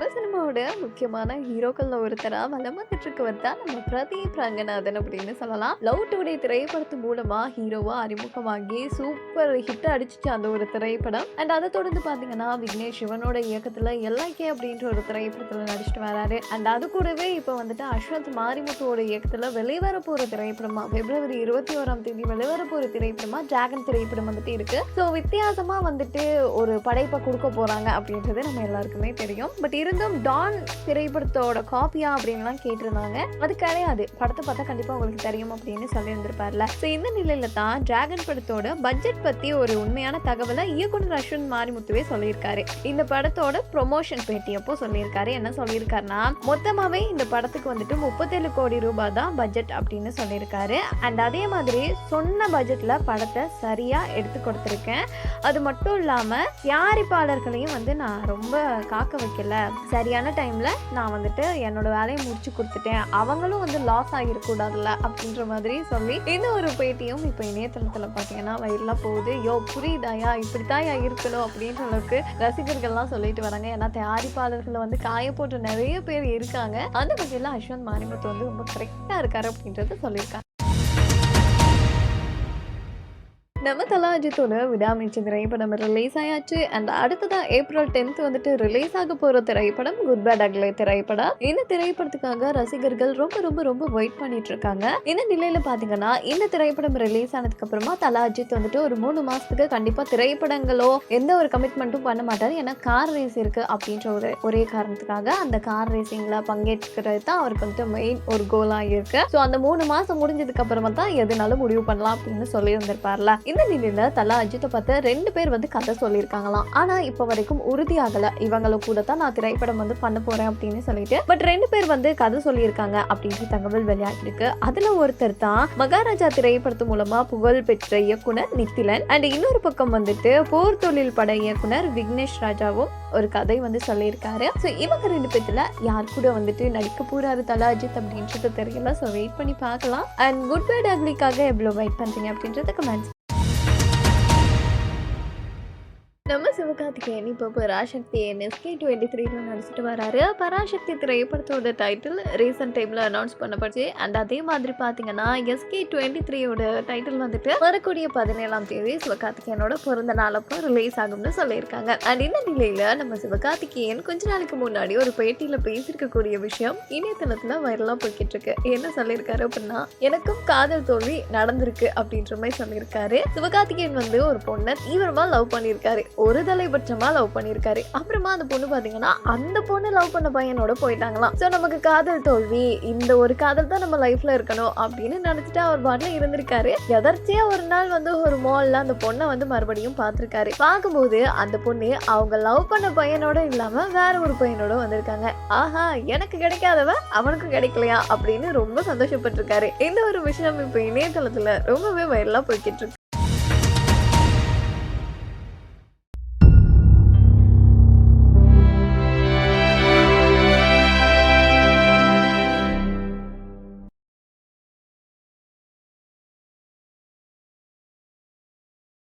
தமிழ் சினிமாவோட முக்கியமான ஹீரோக்கள்ல ஒருத்தரா வலம் வந்துட்டு இருக்கவர் தான் நம்ம பிரதீப் ரங்கநாதன் அப்படின்னு சொல்லலாம். லவ் டுடே திரைப்படத்து மூலமா ஹீரோவா அறிமுகமாகி சூப்பர் ஹிட் அடிச்சிச்சு அந்த ஒரு திரைப்படம். அண்ட் அதை தொடர்ந்து பாத்தீங்கன்னா விக்னேஷ் சிவனோட இயக்கத்துல எல்லாக்கே அப்படின்ற ஒரு திரைப்படத்துல நடிச்சிட்டு வராரு. அண்ட் அது கூடவே இப்போ வந்துட்டு அஸ்வந்த் மாரிமுத்துவோட இயக்கத்துல வெளிவர போற திரைப்படமா பிப்ரவரி இருபத்தி ஓராம் தேதி வெளிவர போற திரைப்படமா டிராகன் திரைப்படம் வந்துட்டு இருக்கு. ஸோ வித்தியாசமா வந்துட்டு ஒரு படைப்பை கொடுக்க போறாங்க அப்படின்றது நம்ம எல்லாருக்குமே தெரியும். பட் இருந்தும் டான் திரைப்படத்தோட காப்பியா அப்படின்லாம் கேட்டிருந்தாங்க. அது கிடையாது. படத்தை பார்த்தா கண்டிப்பா உங்களுக்கு தெரியும் அப்படின்னு சொல்லியிருந்திருப்பார்ல. ஸோ இந்த நிலையில தான் டிராகன் படத்தோட பட்ஜெட் பத்தி ஒரு உண்மையான தகவலை இயக்குனர் அஸ்வின் மாரிமுத்துவே சொல்லியிருக்காரு. இந்த படத்தோட ப்ரொமோஷன் பேட்டியப்போ சொல்லியிருக்காரு. என்ன சொல்லியிருக்காருன்னா மொத்தமாவே இந்த படத்துக்கு வந்துட்டு முப்பத்தேழு கோடி ரூபாய் தான் பட்ஜெட் அப்படின்னு சொல்லியிருக்காரு. அண்ட் அதே மாதிரி சொன்ன பட்ஜெட்ல படத்தை சரியா எடுத்து கொடுத்துருக்கேன். அது மட்டும் இல்லாமல் தயாரிப்பாளர்களையும் வந்து நான் ரொம்ப காக்க வைக்கல. சரியான டைமில் நான் வந்துட்டு என்னோட வேலையை முடிச்சு கொடுத்துட்டேன். அவங்களும் வந்து லாஸ் ஆகிடக்கூடாதுல்ல அப்படின்ற மாதிரி சொல்லி இந்த ஒரு பேட்டியும் இப்போ இணையதளத்தில் பார்த்தீங்கன்னா வயிறுலாம் போகுது. யோ புரியுதாயா? இப்படித்தாயா இருக்கணும் அப்படின்ற அளவுக்கு ரசிகர்கள்லாம் சொல்லிட்டு வராங்க. ஏன்னா தயாரிப்பாளர்களை வந்து காய போட்டு நிறைய பேர் இருக்காங்க. அந்த வகையில் அஸ்வந்த் மாரிமுத்து வந்து ரொம்ப கரெக்டாக இருக்காரு அப்படின்றத சொல்லியிருக்காங்க. நம்ம தலா அஜித்தோட திரைப்படம் ரிலீஸ் ஆயாச்சு. அண்ட் அடுத்ததான் ஏப்ரல் டென்த் வந்துட்டு ரிலீஸ் ஆக போற திரைப்படம் குட் பேட் அக்லே திரைப்படம் இந்த திரைப்படத்துக்காக ரசிகர்கள் ரொம்ப ரொம்ப ரொம்ப வெயிட் பண்ணிட்டு இருக்காங்க. இந்த நிலையில பாத்தீங்கன்னா இந்த திரைப்படம் ரிலீஸ் ஆனதுக்கு அப்புறமா தலா அஜித் வந்துட்டு ஒரு மூணு மாசத்துக்கு கண்டிப்பா திரைப்படங்களோ எந்த ஒரு கமிட்மெண்ட்டும் பண்ண மாட்டாரு. ஏன்னா கார் ரேஸ் இருக்கு அப்படின்ற ஒரு ஒரே காரணத்துக்காக அந்த கார் ரேசிங்ல பங்கேற்கிறது தான் அவருக்கு வந்துட்டு மெயின் ஒரு கோலா இருக்கு. ஸோ அந்த மூணு மாசம் முடிஞ்சதுக்கு அப்புறமா தான் எதுனாலும் முடிவு பண்ணலாம் அப்படின்னு சொல்லி இருந்திருப்பார்ல இந்த நிலையில தலா அஜித்தை பார்த்து ரெண்டு பேர் வந்து கதை சொல்லியிருக்காங்களாம். ஆனா இப்போ வரைக்கும் உறுதியாகல இவங்கள கூட தான் நான் திரைப்படம் வந்து பண்ண போறேன் அப்படின்னு சொல்லிட்டு. பட் ரெண்டு பேர் வந்து கதை சொல்லியிருக்காங்க அப்படின்ற தகவல் வெளியாகிருக்கு அதுல ஒருத்தர் தான் மகாராஜா திரைப்படத்து மூலமா புகழ் பெற்ற இயக்குனர் நித்திலன். அண்ட் இன்னொரு பக்கம் வந்துட்டு போர் தொழில் பட இயக்குனர் விக்னேஷ் ராஜாவும் ஒரு கதை வந்து சொல்லியிருக்காரு. ஸோ இவங்க ரெண்டு பேர்த்துல யார் கூட வந்துட்டு நடிக்க போறாரு தலா அஜித் அப்படின்றது தெரியல. ஸோ வெயிட் பண்ணி பார்க்கலாம். அண்ட் குட் பை டக்லிக்காக எவ்வளோ வெயிட் பண்ணுறீங்க அப்படின்றத கமெண்ட்ஸ் நம்ம சிவகார்த்திகேயன் இப்போ பராசக்தி என்எஸ்கே டுவெண்ட்டி த்ரீல நடிச்சிட்டு வராரு. பராசக்தி திரைப்படத்தோட டைட்டில் ரீசெண்ட் டைமில் அனௌன்ஸ் பண்ணப்பட்டுச்சு அண்ட் அதே மாதிரி பார்த்தீங்கன்னா எஸ்கே டுவெண்ட்டி த்ரீயோட டைட்டில் வந்துட்டு வரக்கூடிய பதினேழாம் தேதி சிவகார்த்திகேயனோட பிறந்த நாளப்போ ரிலீஸ் ஆகும்னு சொல்லியிருக்காங்க. அண்ட் இந்த நிலையில் நம்ம சிவகார்த்திகேயன் கொஞ்ச நாளைக்கு முன்னாடி ஒரு பேட்டியில் பேசியிருக்கக்கூடிய விஷயம் இணையதளத்தில் வைரலாக போய்கிட்டு இருக்கு என்ன சொல்லியிருக்காரு அப்படின்னா எனக்கும் காதல் தோல்வி நடந்திருக்கு அப்படின்ற மாதிரி சொல்லியிருக்காரு. சிவகார்த்திகேயன் வந்து ஒரு பொண்ணை தீவிரமாக லவ் பண்ணியிருக்காரு. ஒரு தலைபட்சமா லவ் பண்ணியிருக்காரு. அப்புறமா அந்த பொண்ணு பார்த்தீங்கன்னா அந்த பொண்ணு லவ் பண்ண பையனோட போயிட்டாங்களாம். ஸோ நமக்கு காதல் தோல்வி இந்த ஒரு காதல் தான் நம்ம லைஃப்ல இருக்கணும் அப்படின்னு நினைச்சிட்டு அவர் பாட்டில் இருந்திருக்காரு. எதர்ச்சியா ஒரு நாள் வந்து ஒரு மால்ல அந்த பொண்ணை வந்து மறுபடியும் பார்த்துருக்காரு பார்க்கும்போது அந்த பொண்ணு அவங்க லவ் பண்ண பையனோட இல்லாம வேற ஒரு பையனோட வந்திருக்காங்க. ஆஹா எனக்கு கிடைக்காதவ அவனுக்கு கிடைக்கலையா? அப்படின்னு ரொம்ப சந்தோஷப்பட்டிருக்காரு. இந்த ஒரு விஷயம் இப்போ இணையதளத்தில் ரொம்பவே வயலாக போய்கிட்டு இருக்கு.